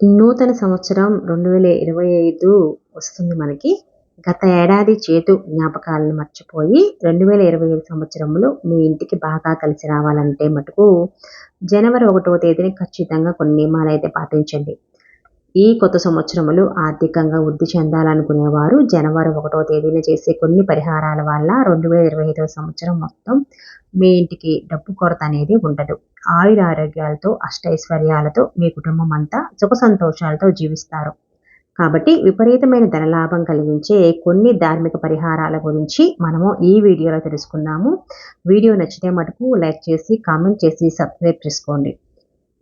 నూతన సంవత్సరం రెండు వేల ఇరవై ఐదు వస్తుంది మనకి. గత ఏడాది చేతు జ్ఞాపకాలను మర్చిపోయి రెండు వేల ఇరవై ఐదు సంవత్సరంలో మీ ఇంటికి బాగా కలిసి రావాలంటే మటుకు జనవరి ఒకటవ తేదీని ఖచ్చితంగా కొన్ని నియమాలు అయితే పాటించండి. ఈ కొత్త సంవత్సరములు ఆర్థికంగా వృద్ధి చెందాలనుకునేవారు. జనవరి ఒకటో తేదీన చేసే కొన్ని పరిహారాల వల్ల రెండు వేల ఇరవై ఐదవ సంవత్సరం మొత్తం మీ ఇంటికి డబ్బు కొరత అనేది ఉండదు. ఆయుర ఆరోగ్యాలతో అష్టైశ్వర్యాలతో మీ కుటుంబం అంతా సుఖ సంతోషాలతో జీవిస్తారు. కాబట్టి విపరీతమైన ధనలాభం కలిగించే కొన్ని ధార్మిక పరిహారాల గురించి మనము ఈ వీడియోలో తెలుసుకుందాము. వీడియో నచ్చితే మటుకు లైక్ చేసి కామెంట్ చేసి సబ్స్క్రైబ్ చేసుకోండి.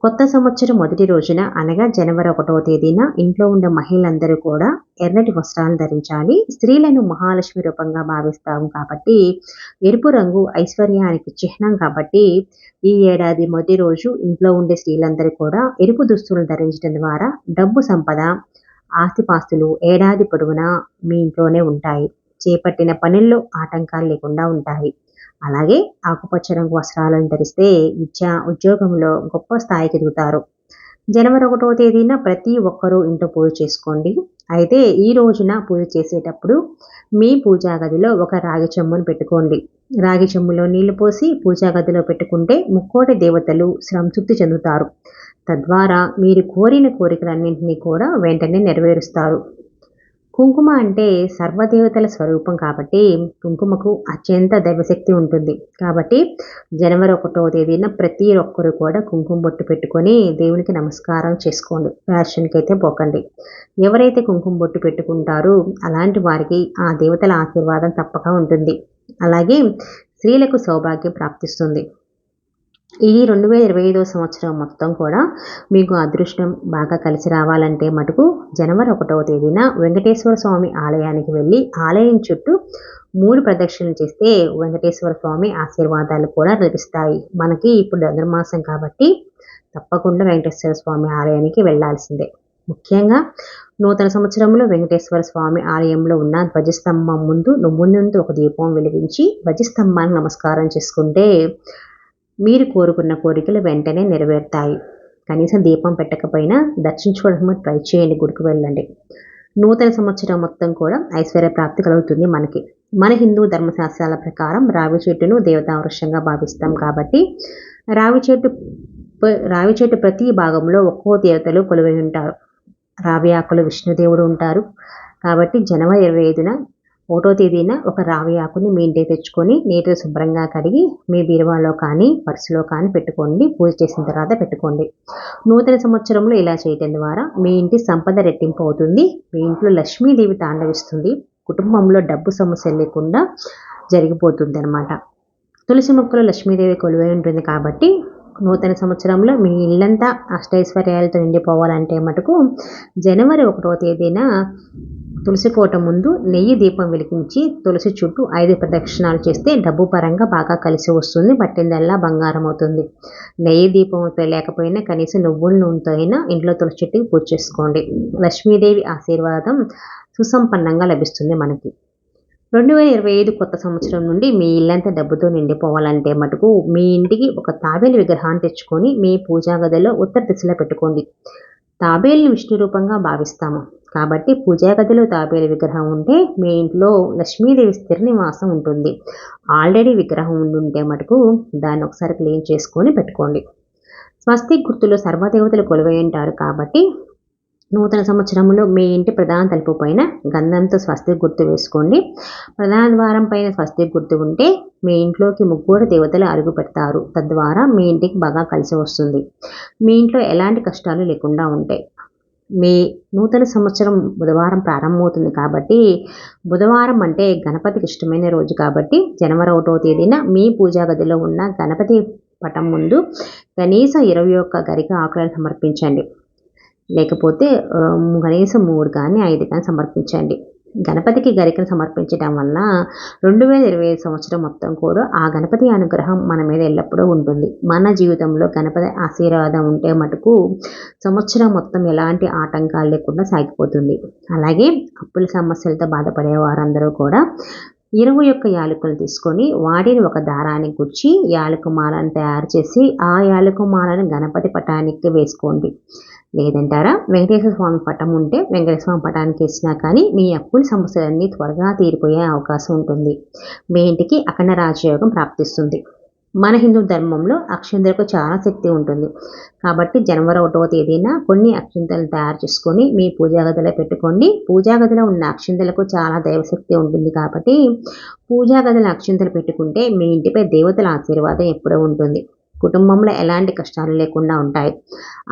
కొత్త సంవత్సరం మొదటి రోజున అనగా జనవరి ఒకటవ తేదీన ఇంట్లో ఉండే మహిళలందరూ కూడా ఎర్రటి వస్త్రాలు ధరించాలి. స్త్రీలను మహాలక్ష్మి రూపంగా భావిస్తాము కాబట్టి ఎరుపు రంగు ఐశ్వర్యానికి చిహ్నం కాబట్టి ఈ ఏడాది మొదటి రోజు ఇంట్లో ఉండే స్త్రీలందరూ కూడా ఎరుపు దుస్తులు ధరించడం ద్వారా డబ్బు సంపద ఆస్తిపాస్తులు ఏడాది పొడవునా మీ ఇంట్లోనే ఉంటాయి. చేపట్టిన పనుల్లో ఆటంకాలు లేకుండా ఉంటాయి. అలాగే ఆకుపచ్చ రంగు వస్త్రాలను ధరిస్తే విద్య ఉద్యోగంలో గొప్ప స్థాయికి ఎదుగుతారు. జనవరి ఒకటో తేదీన ప్రతి ఒక్కరూ ఇంట్లో పూజ చేసుకోండి. అయితే ఈ రోజున పూజ చేసేటప్పుడు మీ పూజా గదిలో ఒక రాగి చెమ్మును పెట్టుకోండి. రాగి చెమ్ములో నీళ్ళు పోసి పూజా గదిలో పెట్టుకుంటే ముక్కోటి దేవతలు సంతృప్తి చెందుతారు. తద్వారా మీరు కోరిన కోరికలన్నింటినీ కూడా వెంటనే నెరవేరుస్తారు. కుంకుమ అంటే సర్వదేవతల స్వరూపం కాబట్టి కుంకుమకు అత్యంత దైవశక్తి ఉంటుంది. కాబట్టి జనవరి ఒకటో తేదీన ప్రతి ఒక్కరు కూడా కుంకుమ బొట్టు పెట్టుకొని దేవునికి నమస్కారం చేసుకోండి. ఫ్యాషన్కి అయితే పోకండి. ఎవరైతే కుంకుమ బొట్టు పెట్టుకుంటారో అలాంటి వారికి ఆ దేవతల ఆశీర్వాదం తప్పక ఉంటుంది. అలాగే స్త్రీలకు సౌభాగ్యం ప్రాప్తిస్తుంది. ఈ రెండు వేల ఇరవై ఐదో సంవత్సరం మొత్తం కూడా మీకు అదృష్టం బాగా కలిసి రావాలంటే మటుకు జనవరి ఒకటవ తేదీన వెంకటేశ్వర స్వామి ఆలయానికి వెళ్ళి ఆలయం చుట్టూ మూడు ప్రదక్షిణలు చేస్తే వెంకటేశ్వర స్వామి ఆశీర్వాదాలు కూడా లభిస్తాయి. మనకి ఇప్పుడు ధనుర్మాసం కాబట్టి తప్పకుండా వెంకటేశ్వర స్వామి ఆలయానికి వెళ్ళాల్సిందే ముఖ్యంగా నూతన సంవత్సరంలో వెంకటేశ్వర స్వామి ఆలయంలో ఉన్న ధ్వజస్తంభం ముందు నువ్వు నుండి ఒక దీపం వెలిగించి ధ్వజస్తంభానికి నమస్కారం చేసుకుంటే మీరు కోరుకున్న కోరికలు వెంటనే నెరవేరుతాయి. కనీసం దీపం పెట్టకపోయినా దర్శించుకోవడము ట్రై చేయండి గుడికి వెళ్ళండి. నూతన సంవత్సరం మొత్తం కూడా ఐశ్వర్య ప్రాప్తి కలుగుతుంది మనకి. మన హిందూ ధర్మశాస్త్రాల ప్రకారం రావి చెట్టును దేవతా వృక్షంగా భావిస్తాం కాబట్టి రావి చెట్టు రావి చెట్టు ప్రతి భాగంలో ఒక్కో దేవతలు కొలువై ఉంటారు. రావి ఆకులు విష్ణుదేవుడు ఉంటారు. కాబట్టి జనవరి ఇరవై ఐదున ఒకటో తేదీన ఒక రావి ఆకుని మీ ఇంటికి తెచ్చుకొని నీటిలో శుభ్రంగా కడిగి మీ బీరువాలో కానీ పర్సులో కానీ పెట్టుకోండి. పూజ చేసిన తర్వాత పెట్టుకోండి. నూతన సంవత్సరంలో ఇలా చేయటం ద్వారా మీ ఇంటి సంపద రెట్టింపు అవుతుంది. మీ ఇంట్లో లక్ష్మీదేవి తాండవిస్తుంది. కుటుంబంలో డబ్బు సమస్య లేకుండా జరిగిపోతుంది అనమాట తులసి మొక్కలు లక్ష్మీదేవి కొలువై ఉంటుంది కాబట్టి నూతన సంవత్సరంలో మీ ఇల్లంతా అష్టైశ్వర్యాలతో నిండిపోవాలంటే మటుకు జనవరి ఒకటో తేదీన తులసి కోట ముందు నెయ్యి దీపం వెలిగించి తులసి చుట్టూ ఐదు ప్రదక్షిణాలు చేస్తే డబ్బు పరంగా బాగా కలిసి వస్తుంది పట్టిందల్లా బంగారం అవుతుంది. నెయ్యి దీపం లేకపోయినా కనీసం నువ్వుల నూనెతో అయినా ఇంట్లో తులసి చెట్టుకి పూజ చేసుకోండి. లక్ష్మీదేవి ఆశీర్వాదం సుసంపన్నంగా లభిస్తుంది మనకి. రెండు వేల ఇరవై ఐదు కొత్త సంవత్సరం నుండి మీ ఇల్లంతా డబ్బుతో నిండిపోవాలంటే మటుకు మీ ఇంటికి ఒక తాబేలు విగ్రహాన్ని తెచ్చుకొని మీ పూజా గదిలో ఉత్తర దిశలో పెట్టుకోండి. తాబేలుని విష్ణు రూపంగా భావిస్తాము. కాబట్టి పూజా గదిలో తాబేలు విగ్రహం ఉంటే మీ ఇంట్లో లక్ష్మీదేవి స్థిర నివాసం ఉంటుంది. ఆల్రెడీ విగ్రహం ఉండుంటే మటుకు దాన్ని ఒకసారి క్లీన్ చేసుకొని పెట్టుకోండి. స్వస్తిక్ గుర్తులో సర్వదేవతలు కొలువై ఉంటారు కాబట్టి నూతన సంవత్సరంలో మీ ఇంటి ప్రధాన తలుపు పైన గంధంతో స్వస్తి గుర్తు వేసుకోండి. ప్రధాన ద్వారం పైన స్వస్తి గుర్తు ఉంటే మీ ఇంట్లోకి ముగ్గురు దేవతలు అరుగు పెడతారు. తద్వారా మీ ఇంటికి బాగా కలిసి వస్తుంది. మీ ఇంట్లో ఎలాంటి కష్టాలు లేకుండా ఉంటాయి. మే నూతన సంవత్సరం బుధవారం ప్రారంభమవుతుంది కాబట్టి బుధవారం అంటే గణపతికి ఇష్టమైన రోజు కాబట్టి జనవరి ఒకటో తేదీన మీ పూజా గదిలో ఉన్న గణపతి పటం ముందు కనీసం ఇరవై ఒక్క గరిక ఆకులను సమర్పించండి. లేకపోతే కనీసం మూడు కానీ ఐదు కానీ సమర్పించండి. గణపతికి గరికను సమర్పించడం వల్ల రెండు వేల ఇరవై ఐదు సంవత్సరం మొత్తం కూడా ఆ గణపతి అనుగ్రహం మన మీద ఎల్లప్పుడూ ఉంటుంది. మన జీవితంలో గణపతి ఆశీర్వాదం ఉంటే మటుకు సంవత్సరం మొత్తం ఎలాంటి ఆటంకాలు లేకుండా సాగిపోతుంది. అలాగే అప్పుల సమస్యలతో బాధపడే వారందరూ కూడా ఇరవై యొక్క యాలకులు తీసుకొని వాటిని ఒక దారానికి గుచ్చి యాలకుమాలను తయారు చేసి ఆ యాలకుమాలను గణపతి పటానికి వేసుకోండి. లేదంటారా? వెంకటేశ్వర స్వామి పటం ఉంటే వెంకటేశ్వర స్వామి పటానికి వచ్చినా కానీ మీ అప్పుల సమస్యలన్నీ త్వరగా తీరిపోయే అవకాశం ఉంటుంది. మీ ఇంటికి అఖండ రాజయోగం ప్రాప్తిస్తుంది. మన హిందూ ధర్మంలో అక్షంతలకు చాలా శక్తి ఉంటుంది. కాబట్టి జనవరి ఒకటవ తేదీన కొన్ని అక్షింతలు తయారు చేసుకొని మీ పూజా గదిలో పెట్టుకోండి. పూజా గదిలో ఉన్న అక్షింతలకు చాలా దైవశక్తి ఉంటుంది కాబట్టి పూజా గదిలో అక్షింతలు పెట్టుకుంటే మీ ఇంటిపై దేవతల ఆశీర్వాదం ఎప్పుడూ ఉంటుంది. కుటుంబంలో ఎలాంటి కష్టాలు లేకుండా ఉంటాయి.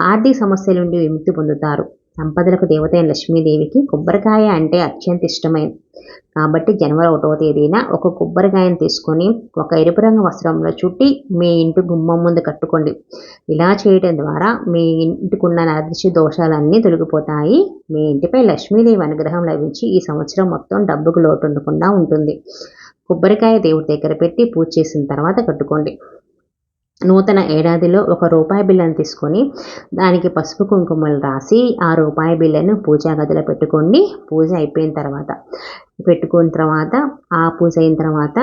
ఆర్థిక సమస్యల నుండి విముక్తి పొందుతారు. సంపదలకు దేవతైన లక్ష్మీదేవికి కొబ్బరికాయ అంటే అత్యంత ఇష్టమైంది కాబట్టి జనవరి ఒకటవ తేదీన ఒక కొబ్బరికాయను తీసుకొని ఒక ఎరుపు రంగు వస్త్రంలో చుట్టి మీ ఇంటి గుమ్మం ముందు కట్టుకోండి. ఇలా చేయడం ద్వారా మీ ఇంటికున్న నదృష్టి దోషాలన్నీ తొలగిపోతాయి. మీ ఇంటిపై లక్ష్మీదేవి అనుగ్రహం లభించి ఈ సంవత్సరం మొత్తం డబ్బుకు లోటు ఉండకుండా ఉంటుంది. కొబ్బరికాయ దేవుడి దగ్గర పెట్టి పూజ చేసిన తర్వాత కట్టుకోండి. నూతన ఏడాదిలో ఒక రూపాయి బిల్లను తీసుకొని దానికి పసుపు కుంకుమలు రాసి ఆ రూపాయి బిల్లను పూజా గదిలో పెట్టుకోండి. పూజ అయిపోయిన తర్వాత పెట్టుకున్న తర్వాత ఆ పూజ అయిన తర్వాత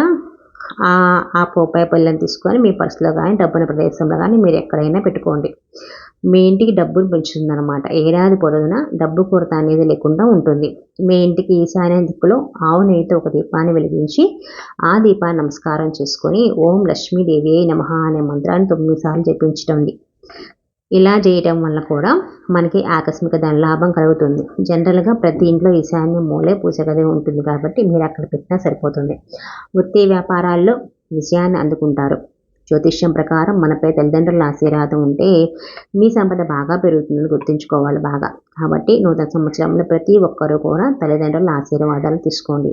ఆ రూపాయి బిల్లను తీసుకొని మీ పర్సులో కానీ డబ్బున ప్రదేశంలో కానీ మీరు ఎక్కడైనా పెట్టుకోండి. మీ ఇంటికి డబ్బులు పెంచుతుందన్నమాట ఏడాది పొడవునా డబ్బు కొరత అనేది లేకుండా ఉంటుంది. మీ ఇంటికి ఈశాన్య దిక్కులో ఆవు నెయ్యితో ఒక దీపాన్ని వెలిగించి ఆ దీపాన్ని నమస్కారం చేసుకొని ఓం లక్ష్మీదేవి నమ అనే మంత్రాన్ని తొమ్మిది సార్లు జపించటండి ఇలా చేయటం వల్ల కూడా మనకి ఆకస్మిక ధన లాభం కలుగుతుంది. జనరల్గా ప్రతి ఇంట్లో ఈశాన్య మూలే పూజ ఉంటుంది కాబట్టి మీరు అక్కడ పెట్టినా సరిపోతుంది. వృత్తి వ్యాపారాల్లో విజయాన్ని అందుకుంటారు. జ్యోతిష్యం ప్రకారం మనపై తల్లిదండ్రుల ఆశీర్వాదం ఉంటే మీ సంపద బాగా పెరుగుతుందని గుర్తుంచుకోవాలి బాగా. కాబట్టి నూతన సంవత్సరంలో ప్రతి ఒక్కరూ కూడా తల్లిదండ్రుల ఆశీర్వాదాలు తీసుకోండి.